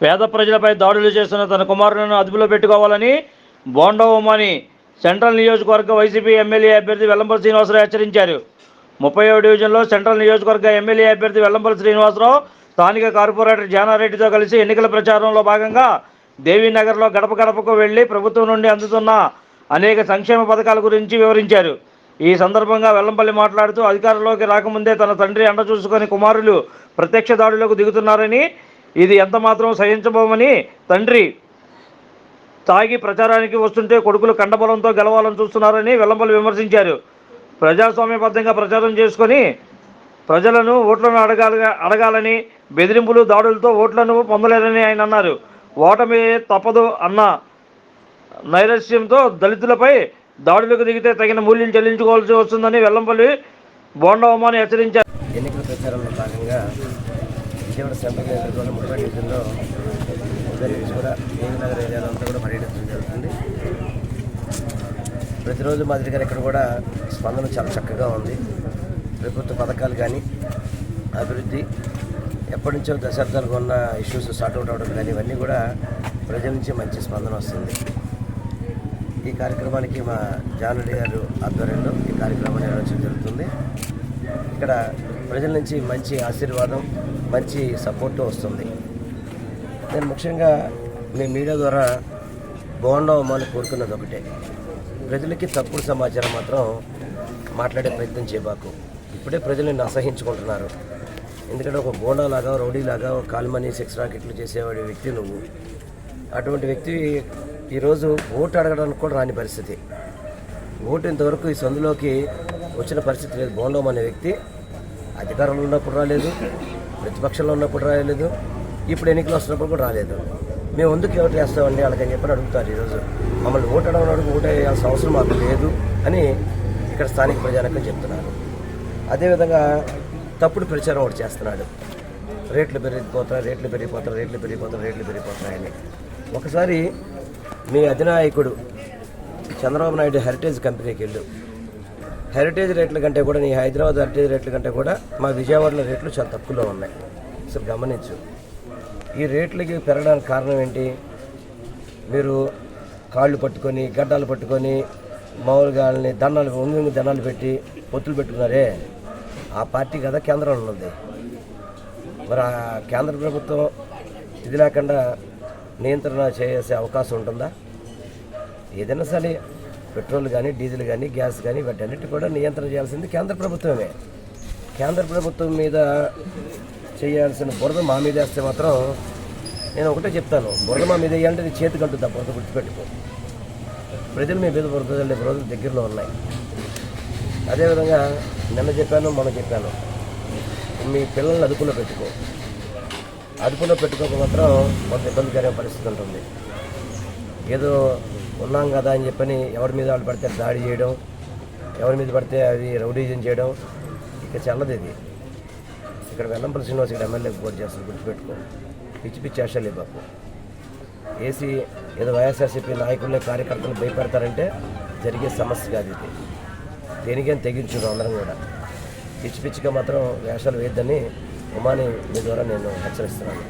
పేద ప్రజలపై దాడులు చేస్తున్న తన కుమారులను అదుపులో పెట్టుకోవాలని బోండవమని ఉమాని సెంట్రల్ నియోజకవర్గ వైసీపీ ఎమ్మెల్యే అభ్యర్థి వెల్లంపల్లి శ్రీనివాసరావు హెచ్చరించారు. ముప్పై డివిజన్లో సెంట్రల్ నియోజకవర్గ ఎమ్మెల్యే అభ్యర్థి వెల్లంపల్లి శ్రీనివాసరావు స్థానిక కార్పొరేటర్ జానారెడ్డితో కలిసి ఎన్నికల ప్రచారంలో భాగంగా దేవీనగర్లో గడప గడపకు వెళ్ళి ప్రభుత్వం నుండి అందుతున్న అనేక సంక్షేమ పథకాల గురించి వివరించారు. ఈ సందర్భంగా వెల్లంపల్లి మాట్లాడుతూ అధికారంలోకి రాకముందే తన తండ్రి అండ చూసుకొని కుమారులు ప్రత్యక్ష దాడులకు దిగుతున్నారని ఇది ఎంత మాత్రం సహించబోమని తండ్రి తాగి ప్రచారానికి వస్తుంటే కొడుకులు కండబలంతో గెలవాలని చూస్తున్నారని వెల్లంపల్లి విమర్శించారు. ప్రజాస్వామ్యబద్ధంగా ప్రచారం చేసుకొని ప్రజలను ఓట్లను అడగాలి అడగాలని బెదిరింపులు దాడులతో ఓట్లను పొందలేరని ఆయన అన్నారు. ఓటమి తప్పదు అన్న నైరస్యంతో దళితులపై దాడులకు దిగితే తగిన మూల్యం చెల్లించుకోవాల్సి వస్తుందని వెల్లంపల్లి బోండవమాని హెచ్చరించారు. ఎన్నికల ప్రచారంలో భాగంగా విజయవాడ సెంట్రల్ నియోజకవర్గంలో ముప్పై డివిజన్లో ఉదయం కూడా దేవినగర్ ఏరియాలో అంతా కూడా పర్యటించడం జరుగుతుంది. ప్రతిరోజు మాదిరిగా ఇక్కడ కూడా స్పందన చాలా చక్కగా ఉంది. ప్రభుత్వ పథకాలు కానీ అభివృద్ధి ఎప్పటి నుంచో దశాబ్దాలుగా ఉన్న ఇష్యూస్ సార్ట్అవుట్ అవడం కానీ ఇవన్నీ కూడా ప్రజల నుంచి మంచి స్పందన వస్తుంది. ఈ కార్యక్రమానికి మా జానరెడ్డి గారు ఆధ్వర్యంలో ఈ కార్యక్రమం నిర్వహించడం జరుగుతుంది. ఇక్కడ ప్రజల నుంచి మంచి ఆశీర్వాదం మంచి సపోర్టు వస్తుంది. నేను ముఖ్యంగా మీ మీడియా ద్వారా బాగుండవమని కోరుకున్నది ఒకటే. ప్రజలకి తప్పుడు సమాచారం మాత్రం మాట్లాడే ప్రయత్నం చేయబాకు. ఇప్పుడే ప్రజలు అసహించుకుంటున్నారు. ఎందుకంటే ఒక బోండాలాగా రౌడీలాగా ఒక కాల్మనీ సెక్స్ రాకెట్లు చేసేవాడి వ్యక్తి నువ్వు. అటువంటి వ్యక్తి ఈరోజు ఓటు అడగడానికి కూడా రాని పరిస్థితి. ఓటు ఇంతవరకు ఈ సందులోకి వచ్చిన పరిస్థితి లేదు. బోండం అనే వ్యక్తి అధికారంలో ఉన్నప్పుడు రాలేదు ప్రతిపక్షంలో ఉన్నప్పుడు రాలేదు ఇప్పుడు ఎన్నికలు వస్తున్నప్పుడు కూడా రాలేదు. మేము ఎందుకు ఓటు వేస్తామండి? వాళ్ళకని చెప్పని అడుగుతారు ఈరోజు. మమ్మల్ని ఓటడం అడుగు ఓటు వేయాల్సిన అవసరం మాకు లేదు అని ఇక్కడ స్థానిక ప్రజానికం చెప్తున్నారు. అదేవిధంగా తప్పుడు ప్రచారం ఒకటి చేస్తున్నాడు. రేట్లు పెరిగిపోతాయి రేట్లు పెరిగిపోతాయి రేట్లు పెరిగిపోతాయి రేట్లు పెరిగిపోతున్నాయని. ఒకసారి మీ అధినాయకుడు చంద్రబాబు నాయుడు హెరిటేజ్ కంపెనీకి వెళ్ళు. హెరిటేజ్ రేట్ల కంటే కూడా నీ హైదరాబాద్ హెరిటేజ్ రేట్ల కంటే కూడా మా విజయవాడలో రేట్లు చాలా తక్కువలో ఉన్నాయి. అసలు గమనించు. ఈ రేట్లకి పెరగడానికి కారణం ఏంటి? మీరు కాళ్ళు పట్టుకొని గడ్డాలు పట్టుకొని మామూలుగా వాళ్ళని దండాలు ఉంగి దండాలు పెట్టి పొత్తులు పెట్టుకున్నారే. ఆ పార్టీ కదా కేంద్రంలో ఉన్నది. మరి ఆ కేంద్ర ప్రభుత్వం ఇది లేకుండా నియంత్రణ చేసే అవకాశం ఉంటుందా? ఏదైనా సరే పెట్రోల్ కానీ డీజిల్ కానీ గ్యాస్ కానీ వీటన్నిటి కూడా నియంత్రణ చేయాల్సింది కేంద్ర ప్రభుత్వమే. కేంద్ర ప్రభుత్వం మీద చేయాల్సిన బురద మా మీద వేస్తే మాత్రం నేను ఒకటే చెప్తాను. బురద మా మీద వేయాలంటే నీ చేతి అంటుంది ఆ బురద గుర్తుపెట్టుకో. ప్రజలు మీ మీద బురద చల్లే రోజులు దగ్గరలో ఉన్నాయి. అదేవిధంగా నిన్న చెప్పాను మొన్న చెప్పాను. మీ పిల్లల్ని అదుపులో పెట్టుకో. అదుపులో పెట్టుకోక మాత్రం కొంత ఇబ్బందికరమైన పరిస్థితి ఉంటుంది. ఏదో ఉన్నాం కదా అని చెప్పని ఎవరి మీద వాళ్ళు పడితే దాడి చేయడం ఎవరి మీద పడితే అది రౌడీజం చేయడం ఇక చల్లదు ఇది. ఇక్కడ వెల్లంపల్లి శ్రీనివాస్ ఇక్కడ ఎమ్మెల్యేకి పోటీ చేస్తారు గుర్తుపెట్టుకో. పిచ్చి పిచ్చి ఆశలే బాబు ఏసీ ఏదో వైఎస్ఆర్సీపీ నాయకుల్ని కార్యకర్తలు భయపెడతారంటే జరిగే సమస్య కాదు ఇది. దేనికైనా తెగించుడు అందరం కూడా. పిచ్చి పిచ్చిగా మాత్రం వేషాలు వేయద్దని ఉమాని మీ ద్వారా నేను హెచ్చరిస్తున్నాను.